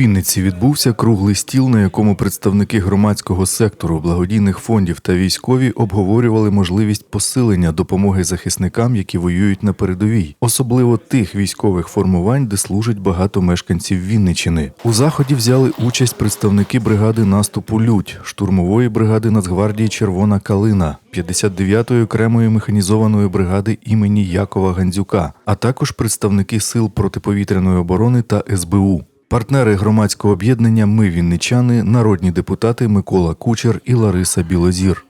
Вінниці відбувся круглий стіл, на якому представники громадського сектору, благодійних фондів та військові обговорювали можливість посилення допомоги захисникам, які воюють на передовій, особливо тих військових формувань, де служать багато мешканців Вінничини. У заході взяли участь представники бригади наступу Людь, штурмової бригади Нацгвардії Червона Калина, 59-ї окремої механізованої бригади імені Якова Гандзюка, а також представники сил протиповітряної оборони та СБУ. Партнери громадського об'єднання Ми Вінничани, народні депутати Микола Кучер і Лариса Білозір.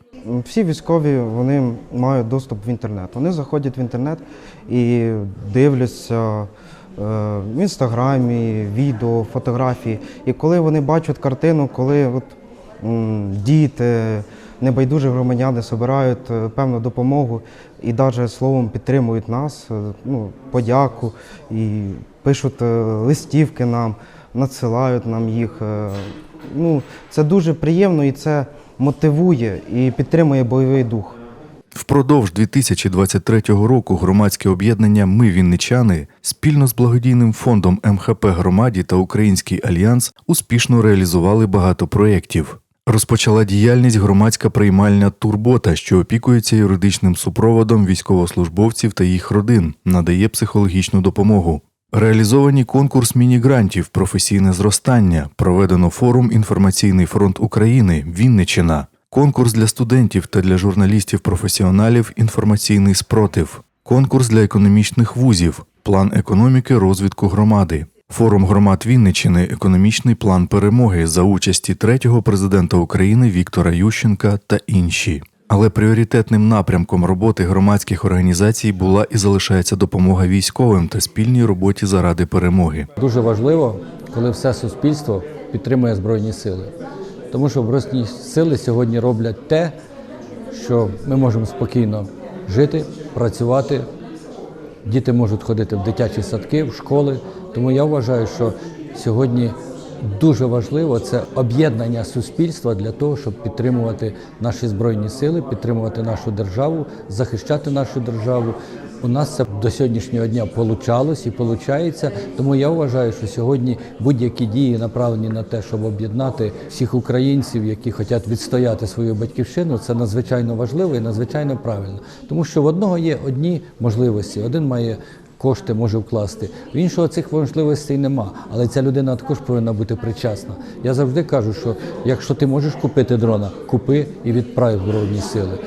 Всі військові вони мають доступ в інтернет. Вони заходять в інтернет і дивляться е, в інстаграмі, відео, фотографії. І коли вони бачать картину, коли от, діти, небайдужі громадяни збирають е, певну допомогу і навіть словом підтримують нас, е, ну, подяку і пишуть е, листівки нам, надсилають нам їх. е, Ну, це дуже приємно і це мотивує і підтримує бойовий дух. Впродовж 2023 року громадське об'єднання Ми Вінничани спільно з благодійним фондом МХП Громаді та Український альянс успішно реалізували багато проєктів. Розпочала діяльність громадська приймальня Турбота, що опікується юридичним супроводом військовослужбовців та їх родин, надає психологічну допомогу. Реалізовані конкурс міні-грантів Професійне зростання. Проведено форум Інформаційний фронт України Вінничина. Конкурс для студентів та для журналістів-професіоналів Інформаційний спротив. Конкурс для економічних вузів. План економіки розвитку громади. Форум громад Вінничини Економічний план перемоги за участі третього президента України Віктора Ющенка та інші. Але пріоритетним напрямком роботи громадських організацій була і залишається допомога військовим та спільній роботі заради перемоги. Дуже важливо, коли все суспільство підтримує Збройні сили. Тому що Збройні сили сьогодні роблять те, що ми можемо спокійно жити, працювати. Діти можуть ходити в дитячі садки, в школи. Тому я вважаю, що сьогодні дуже важливо це об'єднання суспільства для того, щоб підтримувати наші збройні сили, підтримувати нашу державу, захищати нашу державу. У нас це до сьогоднішнього дня получалось і получається. Тому я вважаю, що сьогодні будь-які дії направлені на те, щоб об'єднати всіх українців, які хочуть відстояти свою батьківщину, це надзвичайно важливо і надзвичайно правильно. Тому що в одного є одні можливості, один має. Кошти може вкласти, в іншого цих можливостей нема, але ця людина також повинна бути причасна. Я завжди кажу, що якщо ти можеш купити дрона, купи і відправ збройні сили.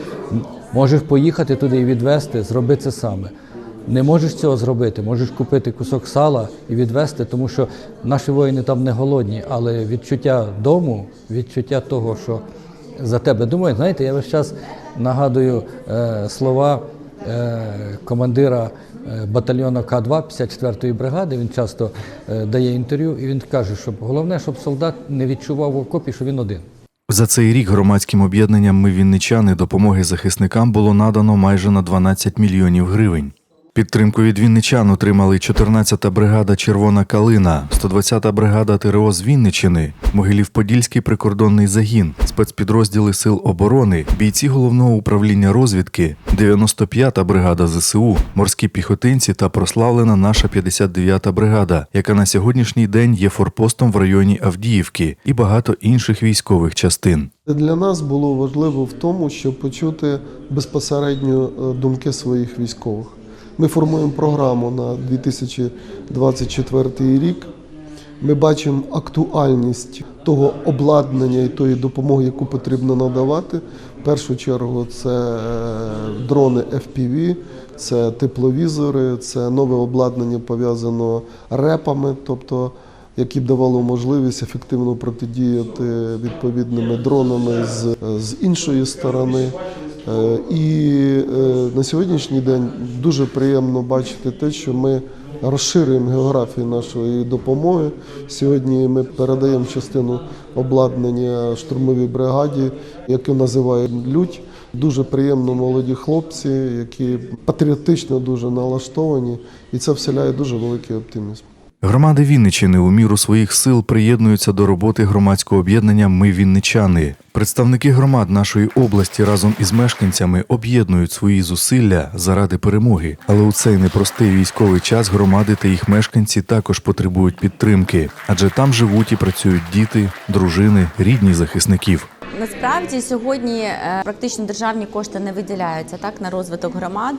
Можеш поїхати туди і відвезти, зроби це саме. Не можеш цього зробити, можеш купити кусок сала і відвезти, тому що наші воїни там не голодні, але відчуття дому, відчуття того, що за тебе думають, знаєте, я весь час нагадую е, слова командира е, батальйону К2 54-ї бригади. Він часто е, дає інтерв'ю, і він каже, що головне, щоб солдат не відчував в окопі, що він один. За цей рік громадським об'єднанням Ми Вінничани допомоги захисникам було надано майже на 12 мільйонів гривень. Підтримку від вінничан отримали 14-та бригада Червона Калина, 120-та бригада ТРО з Вінничини, Могилів-Подільський прикордонний загін, спецпідрозділи Сил оборони, бійці головного управління розвідки, 95-та бригада ЗСУ, морські піхотинці та прославлена наша 59-та бригада, яка на сьогоднішній день є форпостом в районі Авдіївки і багато інших військових частин. Для нас було важливо в тому, щоб почути безпосередньо е, думки своїх військових. Ми формуємо програму на 2024 рік. Ми бачимо актуальність того обладнання і тої допомоги, яку потрібно надавати. В першу чергу це е, дрони FPV, це тепловізори, це нове обладнання пов'язано репами, тобто які б давало можливість ефективно протидіяти відповідними дронами з, з іншої сторони. Е, І е, на сьогоднішній день дуже приємно бачити те, що ми розширюємо географію нашої допомоги. Сьогодні ми передаємо частину обладнання штурмовій бригаді, яку називають Людь. Дуже приємно молоді хлопці, які патріотично дуже налаштовані, і це вселяє дуже великий оптимізм. Громади Вінничини у міру своїх сил приєднуються до роботи громадського об'єднання Ми Вінничани. Представники громад нашої області разом із мешканцями об'єднують свої зусилля заради перемоги. Але у цей непростий військовий час громади та їх мешканці також потребують підтримки, адже там живуть і працюють діти, дружини, рідні захисників. Насправді сьогодні е, практично державні кошти не виділяються так на розвиток громад.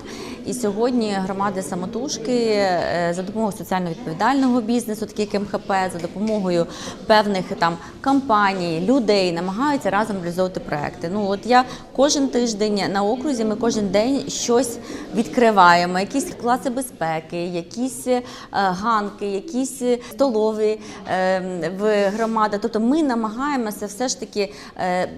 І сьогодні громади самотужки е, за допомогою соціально відповідального бізнесу, такі як МХП, за допомогою певних там компаній, людей намагаються разом реалізовувати проекти. Ну от я кожен тиждень на окрузі, ми кожен день щось відкриваємо, якісь класи безпеки, якісь е, ганки, якісь столові е, в громадах. Тобто ми намагаємося все ж таки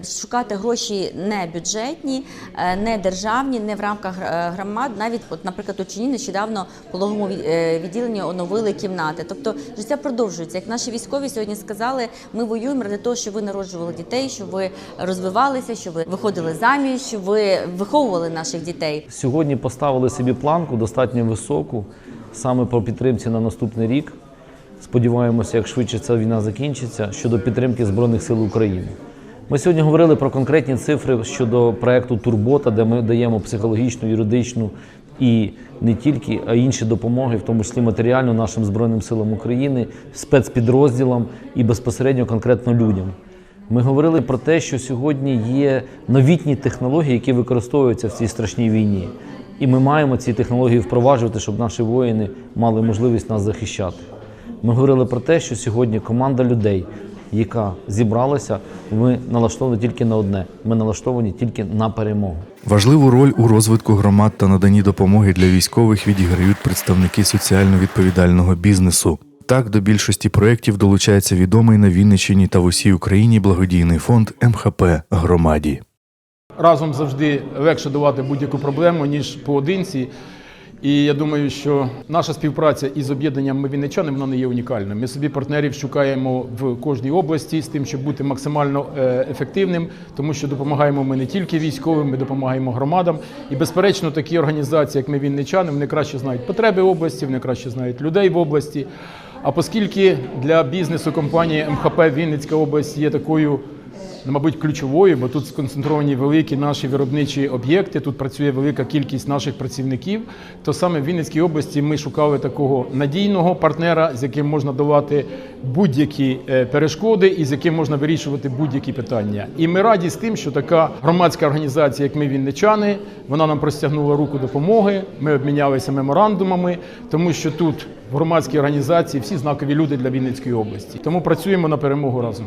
шукати гроші не бюджетні, е, не державні, не в рамках е, громад. Навіть, от, наприклад, у Чині нещодавно в пологовому е, відділенні оновили кімнати. Тобто життя продовжується. Як наші військові сьогодні сказали, ми воюємо ради того, щоб ви народжували дітей, щоб ви розвивалися, щоб ви виходили заміж, щоб ви виховували наших дітей. Сьогодні поставили собі планку достатньо високу саме по підтримці на наступний рік. Сподіваємося, як швидше ця війна закінчиться щодо підтримки Збройних сил України. Ми сьогодні говорили про конкретні цифри щодо проекту Турбота, де ми даємо психологічну, юридичну і не тільки, а інші допомоги, в тому числі матеріально нашим Збройним силам України, спецпідрозділам і безпосередньо конкретно людям. Ми говорили про те, що сьогодні є новітні технології, які використовуються в цій страшній війні. І ми маємо ці технології впроваджувати, щоб наші воїни мали можливість нас захищати. Ми говорили про те, що сьогодні команда людей, яка зібралася, ми налаштовані тільки на одне: ми налаштовані тільки на перемогу. Важливу роль у розвитку громад та наданні допомоги для військових відіграють представники соціально відповідального бізнесу. Так, до більшості проєктів долучається відомий на Вінниччині та в усій Україні благодійний фонд МХП Громаді. разом завжди легше долати будь-яку проблему, ніж поодинці. І я думаю, що наша співпраця із об'єднанням «Ми вінничани» вона не є унікальною. Ми собі партнерів шукаємо в кожній області з тим, щоб бути максимально е, ефективним, тому що допомагаємо ми не тільки військовим, ми допомагаємо громадам. І безперечно, такі організації, як ми вінничани, вони краще знають потреби області, вони краще знають людей в області. А оскільки для бізнесу компанії МХП Вінницька область є такою мабуть, ключовою, бо тут сконцентровані великі наші виробничі об'єкти, тут працює велика кількість наших працівників. То саме в Вінницькій області ми шукали такого надійного партнера, з яким можна давати будь-які е, перешкоди і з яким можна вирішувати будь-які питання. І ми раді з тим, що така громадська організація, як ми вінничани, вона нам простягнула руку допомоги. Ми обмінялися меморандумами, тому що тут в громадській організації всі знакові люди для Вінницької області. Тому працюємо на перемогу разом.